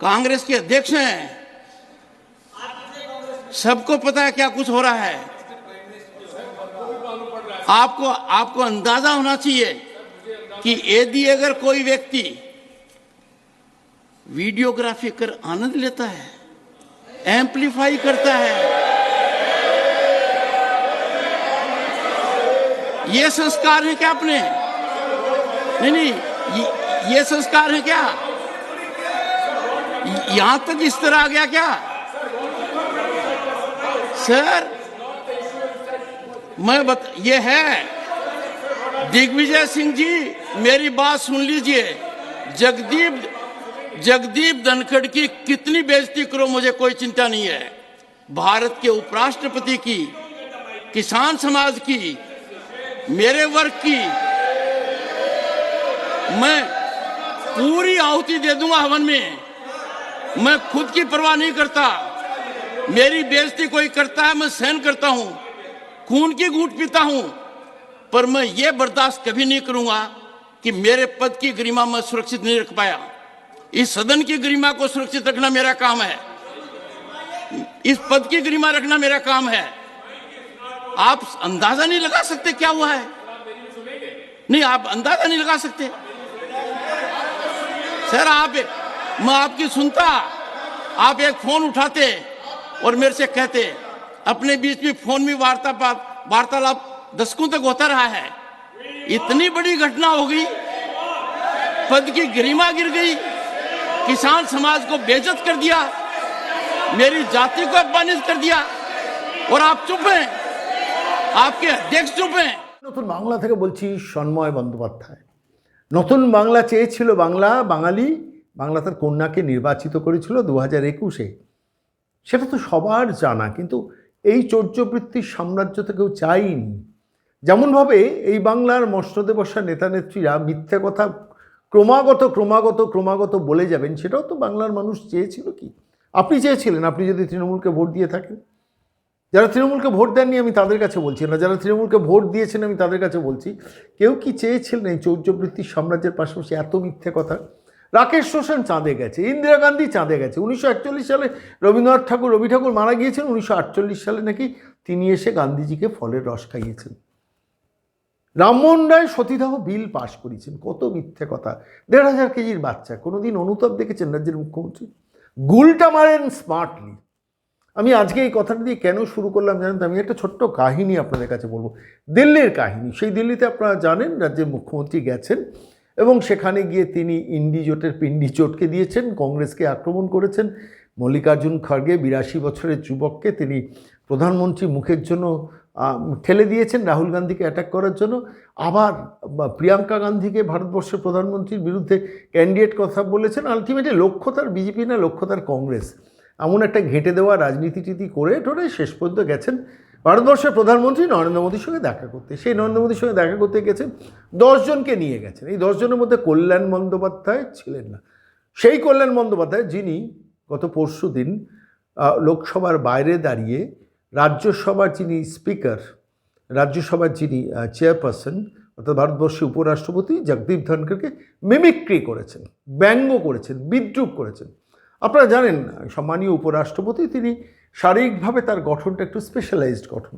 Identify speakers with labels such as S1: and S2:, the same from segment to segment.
S1: कांग्रेस के अध्यक्ष हैं। सबको पता है क्या कुछ हो रहा है। आपको आपको अंदाज़ा होना चाहिए कि यदि अगर कोई व्यक्ति वीडियोग्राफी कर आनंद लेता है एम्पलीफाई करता है ये संस्कार है क्या अपने? नहीं नहीं ये, ये संस्कार है क्या? यहाँ तक इस तरह आ गया क्या? सर, मैं बत, ये है। दिग्विजय सिंह जी, मेरी बात सुन लीजिए। जगदीप जगदीप धनखड़ की कितनी बेइज्जती करो, मुझे कोई चिंता नहीं है। भारत के उपराष्ट्रपति की, किसान समाज की, मेरे वर्ग की, मैं पूरी आहुति दे दूँगा हवन में। मैं खुद की परवाह नहीं करता। मेरी बेइज्जती कोई करता है, मैं सहन करता हूँ। खून की घूट पीता हूँ। पर मैं ये बर्दाश्त कभी नहीं करूँगा कि मेरे पद की गरिमा मैं सुरक्षित नहीं रख पाया। इस सदन की गरिमा को सुरक्षित रखना मेरा काम है। इस पद की गरिमा रखना मेरा काम है। आप अंदाज़ा नहीं लगा सकते क्या हुआ है? नहीं, आप अंदाज़ा नहीं लगा सकते। सर, आप मैं आपकी सुनता आप एक फोन उठाते और मेरे से कहते अपने बीच में फोन में वार्ता वार्तालाप दशकों तक होता रहा है इतनी बड़ी घटना हो गई पद की गरिमा गिर गई किसान समाज को बेइज्जत कर दिया मेरी जाति को अपमानित कर दिया और आप चुप हैं आपके अध्यक्ष चुप हैं
S2: নতুন বাংলা থেকে বলছি সন্ময় বন্দ্যোপাধ্যায় নতুন বাংলা চেয়েছিল বাংলা বাঙালি বাংলা তার কন্যাকে নির্বাচিত করেছিল দু হাজার একুশে। সেটা তো সবার জানা, কিন্তু এই চৌর্যবৃত্তির সাম্রাজ্য তো কেউ চাইনি যেমনভাবে এই বাংলার মসনদে বসা নেতা নেত্রীরা মিথ্যে কথা ক্রমাগত ক্রমাগত ক্রমাগত বলে যাবেন, সেটাও তো বাংলার মানুষ চেয়েছিল কি? আপনি চেয়েছিলেন, আপনি যদি তৃণমূলকে ভোট দিয়ে থাকেন। যারা তৃণমূলকে ভোট দেননি আমি তাদের কাছে বলছি না, যারা তৃণমূলকে ভোট দিয়েছেন আমি তাদের কাছে বলছি, কেউ কি চেয়েছিলেন এই চৌর্যবৃত্তির সাম্রাজ্যের পাশাপাশি এত মিথ্যে কথা? রাকেশ রোশন চাঁদে গেছে, ইন্দিরা গান্ধী চাঁদে গেছে। উনিশশো একচল্লিশ সালে রবীন্দ্রনাথ ঠাকুর, রবি ঠাকুর মারা গিয়েছেন, উনিশশো আটচল্লিশ সালে নাকি তিনি এসে গান্ধীজিকে ফলের রস খাইয়েছেন। রামমোহন রায় সতীদাহ বিল পাশ করেছেন, কত মিথ্যে কথা। দেড় হাজার কেজির বাচ্চা, কোনোদিন অনুতাপ দেখেছেন রাজ্যের মুখ্যমন্ত্রী? গুলটা মারেন স্মার্টলি আমি আজকে এই কথাটা দিয়ে কেন শুরু করলাম জানেন তো? আমি একটা ছোট্ট কাহিনী আপনাদের কাছে বলব। দিল্লির কাহিনী, সেই দিল্লিতে আপনারা জানেন রাজ্যের মুখ্যমন্ত্রী গেছেন। এবং সেখানে গিয়ে তিনি ইন্ডি জোটের পিন্ডি জোটকে দিয়েছেন, কংগ্রেসকে আক্রমণ করেছেন। মল্লিকার্জুন খড়গে বিরাশি বছরের যুবককে তিনি প্রধানমন্ত্রী মুখের জন্য ঠেলে দিয়েছেন রাহুল গান্ধীকে অ্যাটাক করার জন্য। আবার প্রিয়াঙ্কা গান্ধীকে ভারতবর্ষের প্রধানমন্ত্রীর বিরুদ্ধে ক্যান্ডিডেট কথা বলেছেন। আলটিমেটলি লক্ষ্য তার বিজেপি না, লক্ষ্য তার কংগ্রেস। এমন একটা ঘেঁটে দেওয়া রাজনীতি টিতি করে টোরে শেষ পর্যন্ত গেছেন ভারতবর্ষের প্রধানমন্ত্রী নরেন্দ্র মোদীর সঙ্গে দেখা করতে। সেই নরেন্দ্র মোদীর সঙ্গে দেখা করতে গেছেন দশজনকে নিয়ে গেছেন। এই দশজনের মধ্যে কল্যাণ বন্দ্যোপাধ্যায় ছিলেন না। সেই কল্যাণ বন্দ্যোপাধ্যায়, যিনি গত পরশু দিন লোকসভার বাইরে দাঁড়িয়ে রাজ্যসভার যিনি স্পিকার, রাজ্যসভার যিনি চেয়ারপারসন, অর্থাৎ ভারতবর্ষের উপরাষ্ট্রপতি জগদীপ ধনখড়কে মিমিক্রি করেছেন, ব্যঙ্গ করেছেন, বিদ্রুপ করেছেন। আপনারা জানেন, সম্মানীয় উপরাষ্ট্রপতি, তিনি শারীরিকভাবে তার গঠনটা একটু স্পেশালাইজড গঠন।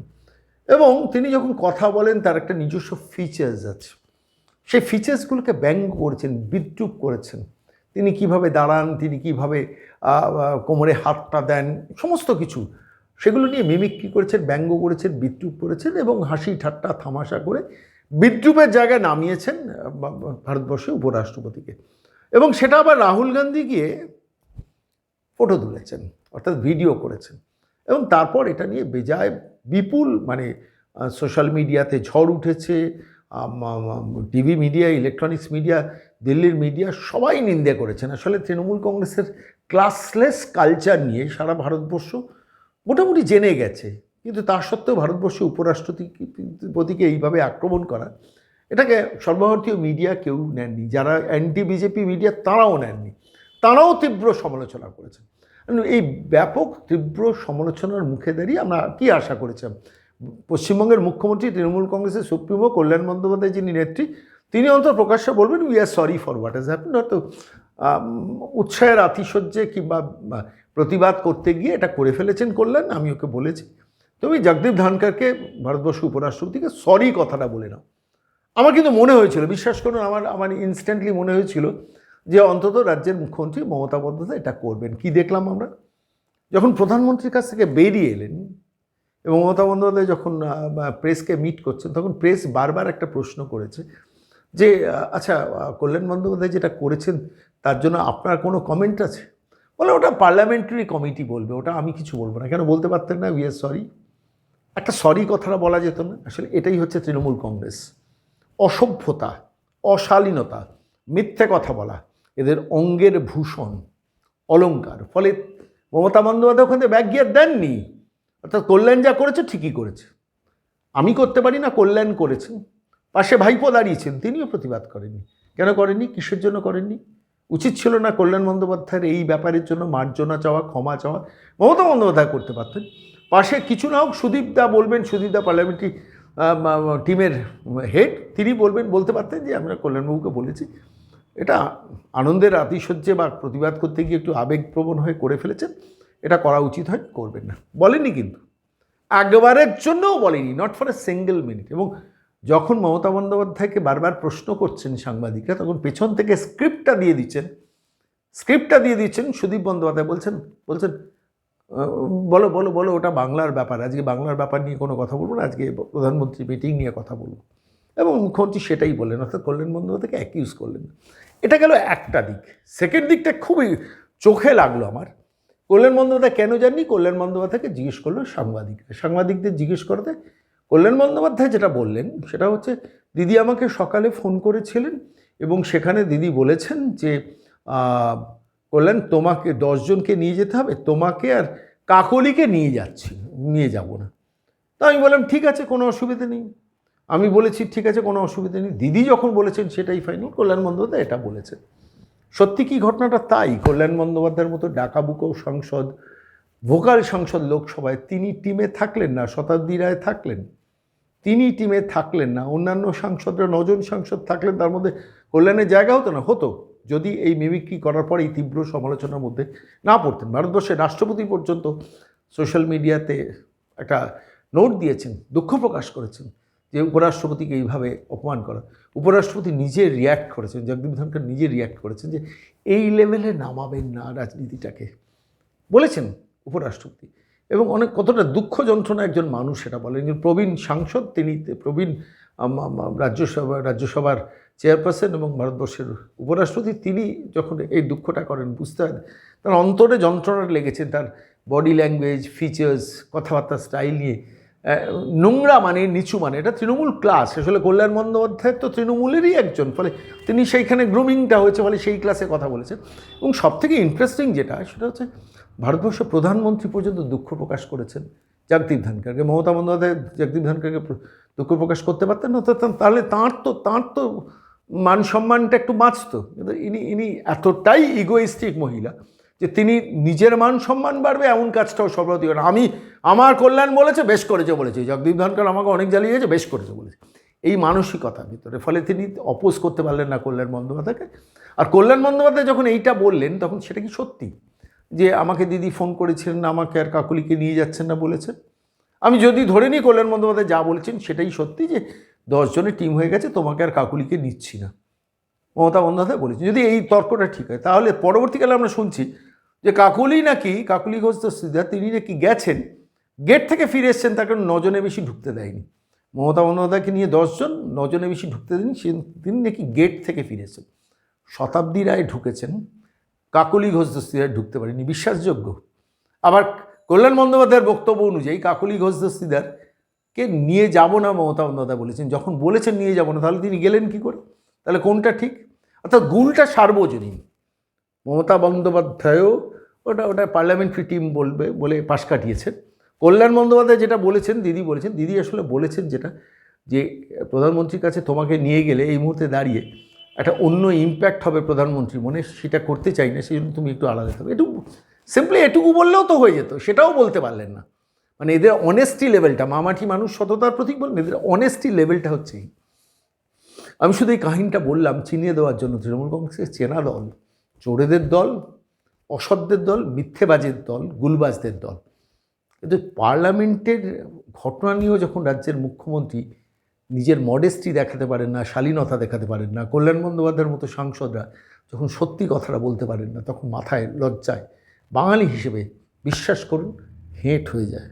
S2: এবং তিনি যখন কথা বলেন, তার একটা নিজস্ব ফিচার্স আছে। সেই ফিচার্সগুলোকে ব্যঙ্গ করেছেন, বিদ্রুপ করেছেন। তিনি কীভাবে দাঁড়ান, তিনি কীভাবে কোমরে হাতটা দেন, সমস্ত কিছু। সেগুলো নিয়ে মিমিক্রি করেছেন, ব্যঙ্গ করেছেন, বিদ্রুপ করেছেন এবং হাসি ঠাট্টা থামাশা করে বিদ্রুপের জায়গায় নামিয়েছেন ভারতবর্ষের উপরাষ্ট্রপতিকে। এবং সেটা আবার রাহুল গান্ধী গিয়ে ফটো তুলেছেন, অর্থাৎ ভিডিও করেছেন। এবং তারপর এটা নিয়ে বেজায় বিপুল মানে সোশ্যাল মিডিয়াতে ঝড় উঠেছে টিভি মিডিয়া ইলেকট্রনিক্স মিডিয়া দিল্লির মিডিয়া সবাই নিন্দে করেছেন। আসলে তৃণমূল কংগ্রেসের ক্লাসলেস কালচার নিয়ে সারা ভারতবর্ষ মোটামুটি জেনে গেছে। কিন্তু তা সত্ত্বেও ভারতবর্ষের উপরাষ্ট্রপতিকে এইভাবে আক্রমণ করা, এটাকে সর্বভারতীয় মিডিয়া কেউ নেননি। যারা অ্যান্টি বিজেপি মিডিয়া তারাও নেননি। তারাও তীব্র সমালোচনা করেছেন। এই ব্যাপক তীব্র সমালোচনার মুখে দাঁড়িয়ে আমরা কি আশা করেছিলাম পশ্চিমবঙ্গের মুখ্যমন্ত্রী, তৃণমূল কংগ্রেসের সুপ্রিমো কল্যাণ বন্দ্যোপাধ্যায় যিনি নেত্রী, তিনি অন্তত প্রকাশ্যে বলবেন we are sorry for what has happen হয়তো উৎসাহের আতিশয্যে কিংবা প্রতিবাদ করতে গিয়ে এটা করে ফেলেছেন করলেন আমি ওকে বলেছি। তুমি জগদীপ ধানকারকে ভারতবর্ষ উপরাষ্ট্রপতিকে সরি কথাটা বলে নাও। আমার কিন্তু মনে হয়েছিল, বিশ্বাস করুন, আমার আমার ইনস্ট্যান্টলি মনে হয়েছিল যে অন্তত রাজ্যের মুখ্যমন্ত্রী মমতা বন্দ্যোপাধ্যায় এটা করবেন। কি দেখলাম আমরা? যখন প্রধানমন্ত্রীর কাছ থেকে বেরিয়ে এলেন এবং মমতা বন্দ্যোপাধ্যায় যখন প্রেসকে মিট করছেন, তখন প্রেস বারবার একটা প্রশ্ন করেছে যে আচ্ছা কল্যাণ বন্দ্যোপাধ্যায় যেটা করেছেন তার জন্য আপনার কোনো কমেন্ট আছে? বলে, ওটা পার্লামেন্টারি কমিটি বলবে, ওটা আমি কিছু বলব না। কেন বলতে পারতেন না? উই আর সরি একটা সরি কথাটা বলা যেত না। আসলে এটাই হচ্ছে তৃণমূল কংগ্রেস। অসভ্যতা, অশালীনতা, মিথ্যে কথা বলা। এদের অঙ্গের ভূষণ অলংকার ফলে মমতা বন্দ্যোপাধ্যায় ওখানে ব্যাগ গিয়ার দেননি। অর্থাৎ কল্যাণ যা করেছে ঠিকই করেছে। আমি করতে পারি না, কল্যাণ করেছেন পাশে ভাইপো দাঁড়িয়েছেন, তিনিও প্রতিবাদ করেননি। কেন করেননি? কিসের জন্য করেননি? উচিত ছিল না কল্যাণ বন্দ্যোপাধ্যায়ের এই ব্যাপারের জন্য মার্জনা চাওয়া, ক্ষমা চাওয়া? মমতা বন্দ্যোপাধ্যায় করতে পারতেন। পাশে কিছু না হোক, সুদীপ দা বলবেন, সুদীপ দা পার্লামেন্টারি টিমের হেড, তিনি বলবেন, বলতে পারতেন যে আমরা কল্যাণবাবুকে বলেছি। এটা আনন্দের আতিশয্যে বা প্রতিবাদ করতে গিয়ে একটু আবেগপ্রবণ হয়ে করে ফেলেছেন এটা করা উচিত হয়, করবেন না। বলেননি কিন্তু। একবারের জন্যও বলেনি not for a single minute এবং যখন মমতা বন্দ্যোপাধ্যায়কে বারবার প্রশ্ন করছেন সাংবাদিকরা, তখন পেছন থেকে স্ক্রিপ্টটা দিয়ে দিচ্ছেন। স্ক্রিপ্টটা দিয়ে দিচ্ছেন সুদীপ বন্দ্যোপাধ্যায়, বলছেন বলছেন বলো বলো বলো, ওটা বাংলার ব্যাপার, আজকে বাংলার ব্যাপার নিয়ে কোনো কথা বলব না, আজকে প্রধানমন্ত্রী মিটিং নিয়ে কথা বলব। এবং মুখ্যমন্ত্রী সেটাই বললেন, অর্থাৎ কল্যাণ বন্দ্যোপাধ্যায়কে অ্যাকিউজ করলেন। এটা গেল একটা দিক। সেকেন্ড দিকটা খুবই চোখে লাগল আমার। কল্যাণ বন্দ্যোপাধ্যায় কেন জাননি কল্যাণ বন্দ্যোপাধ্যায়কে জিজ্ঞেস করল সাংবাদিকরা। সাংবাদিকদের জিজ্ঞেস করতে কল্যাণ বন্দ্যোপাধ্যায় যেটা বললেন, সেটা হচ্ছে, দিদি আমাকে সকালে ফোন করেছিলেন এবং সেখানে দিদি বলেছেন যে কল্যাণ, তোমাকে দশজনকে নিয়ে যেতে হবে, তোমাকে আর কাকলিকে নিয়ে যাচ্ছি, নিয়ে যাব না। তো আমি বললাম, ঠিক আছে, কোনো অসুবিধা নেই। আমি বলেছি, ঠিক আছে, কোনো অসুবিধা নেই। দিদি যখন বলেছেন সেটাই ফাইনাল কল্যাণ বন্দ্যোপাধ্যায় এটা বলেছে সত্যি কি ঘটনাটা তাই? কল্যাণ বন্দ্যোপাধ্যায়ের মতো ডাকাবুকো সংসদ, ভোকাল সংসদ লোকসভায় তিনি টিমে থাকলেন না, শতাব্দী রায় থাকলেন। তিনি টিমে থাকলেন না, অন্যান্য সাংসদরা নজন সাংসদ থাকলেন, তার মধ্যে কল্যাণের জায়গা হতো না, হতো। যদি এই মিমিক্রি করার পরে এই তীব্র সমালোচনার মধ্যে না পড়তেন। ভারতবর্ষের রাষ্ট্রপতি পর্যন্ত সোশ্যাল মিডিয়াতে একটা নোট দিয়েছেন, দুঃখ প্রকাশ করেছেন। যে উপরাষ্ট্রপতিকে এইভাবে অপমান করা। উপরাষ্ট্রপতি নিজে রিয়্যাক্ট করেছেন, জগদীপ ধনকর নিজে রিয়্যাক্ট করেছেন যে এই লেভেলে নামাবেন না রাজনীতিটাকে। বলেছেন উপরাষ্ট্রপতি। এবং অনেক কতটা দুঃখ যন্ত্রণা একজন মানুষ সেটা বলেন। একজন প্রবীণ সাংসদ, তিনি প্রবীণ রাজ্যসভা, রাজ্যসভার চেয়ারপারসন এবং ভারতবর্ষের উপরাষ্ট্রপতি, তিনি যখন এই দুঃখটা করেন বুঝতে হয় তার অন্তরে যন্ত্রণা লেগেছে, তার বডি ল্যাঙ্গুয়েজ ফিচার্স কথাবার্তা স্টাইল নিয়ে নোংরা মানে নিচু মানে এটা তৃণমূল ক্লাস আসলে কল্যাণ বন্দ্যোপাধ্যায় তো তৃণমূলেরই একজন, ফলে তিনি সেইখানে গ্রুমিংটা হয়েছে ফলে সেই ক্লাসে কথা বলেছেন এবং সবথেকে ইন্টারেস্টিং যেটা, সেটা হচ্ছে ভারতবর্ষের প্রধানমন্ত্রী পর্যন্ত দুঃখ প্রকাশ করেছেন জগদীপ ধনকরকে মমতা বন্দ্যোপাধ্যায় জগদীপ প্র- দুঃখ প্রকাশ করতে পারতেন না তাহলে তাঁর তো তাঁর তো মান সম্মানটা একটু বাঁচত। কিন্তু ইনি ইনি এতটাই ইগোইস্টিক মহিলা যে তিনি নিজের মান সম্মান বাড়বে, এমন কাজটাও সর্বতি করেন আমি, আমার কল্যাণ বলেছে, বেশ করেছে বলেছে। জগদীপ ধনকর আমাকে অনেক জ্বালিয়েছে, বেশ করেছে বলেছে। এই মানসিকতার ভিতরে, ফলে তিনি অপোজ করতে পারলেন না কল্যাণ বন্দ্যোপাধ্যায়কে। আর কল্যাণ বন্দ্যোপাধ্যায় যখন এইটা বললেন, তখন সেটা কি সত্যি? যে আমাকে দিদি ফোন করেছিলেন, আমাকে আর কাকুলিকে নিয়ে যাচ্ছেন না বলেছেন? আমি যদি ধরে নিই কল্যাণ বন্দ্যোপাধ্যায় যা বলেছেন, সেটাই সত্যি যে দশজনের টিম হয়ে গেছে, তোমাকে আর কাকুলিকে নিচ্ছি না। মমতা বন্দ্যোপাধ্যায় বলেছেন। যদি এই তর্কটা ঠিক হয়, তাহলে পরবর্তীকালে আমরা শুনছি যে কাকুলি নাকি, কাকুলি ঘোষ দস্তিদার তিনি নাকি গেছেন, গেট থেকে ফিরে এসছেন তাকে নজনে বেশি ঢুকতে দেয়নি। মমতা বন্দ্যোপাধ্যায়কে নিয়ে দশজন নজনে বেশি ঢুকতে দেয়নি, সে, তিনি নাকি গেট থেকে ফিরে এসেছেন। শতাব্দী রায় ঢুকেছেন, কাকলি ঘোষ দস্তিদার ঢুকতে পারেনি, বিশ্বাসযোগ্য। আবার কল্যাণ বন্দ্যোপাধ্যায়ের বক্তব্য অনুযায়ী, কাকলি ঘোষ দস্তিদারকে নিয়ে যাব না মমতা বন্দ্যোপাধ্যায় বলেছেন, যখন বলেছেন নিয়ে যাব না, তাহলে তিনি গেলেন কি করে? তাহলে কোনটা ঠিক? অর্থাৎ গুলটা সার্বজনীন। মমতা বন্দ্যোপাধ্যায়ও ওটা ওটা পার্লামেন্টারি টিম বলবে, বলে পাশ কাটিয়েছেন। কল্যাণ বন্দ্যোপাধ্যায় যেটা বলেছেন, দিদি বলেছেন, দিদি আসলে বলেছেন যেটা, যে প্রধানমন্ত্রীর কাছে তোমাকে নিয়ে গেলে এই মুহূর্তে দাঁড়িয়ে একটা অন্য ইম্প্যাক্ট হবে প্রধানমন্ত্রী, মনে সেটা করতে চাই না, সেই জন্য তুমি একটু আলাদা থাকবে এটুকু সিম্পলি এটুকু বললেও তো হয়ে যেত, সেটাও বলতে পারলেন না। মানে এদের অনেস্টি লেভেলটা মামাটি মানুষ সততার প্রতীক বলেন, এদের অনেস্টি লেভেলটা হচ্ছে। আমি শুধু এই কাহিনীটা বললাম চিনিয়ে দেওয়ার জন্য তৃণমূল কংগ্রেসের চেনা দল, চোরেদের দল অসৎদের দল, মিথ্যেবাজের দল, গুলবাজদের দল। কিন্তু পার্লামেন্টের ঘটনা নিয়েও যখন রাজ্যের মুখ্যমন্ত্রী নিজের মডেস্টি দেখাতে পারেন না, শালীনতা দেখাতে পারেন না, কল্যাণ বন্দ্যোপাধ্যায়ের মতো সাংসদরা যখন সত্যি কথাটা বলতে পারেন না, তখন মাথায় লজ্জায় বাঙালি হিসেবে বিশ্বাস করুন, হেঁট হয়ে যায়।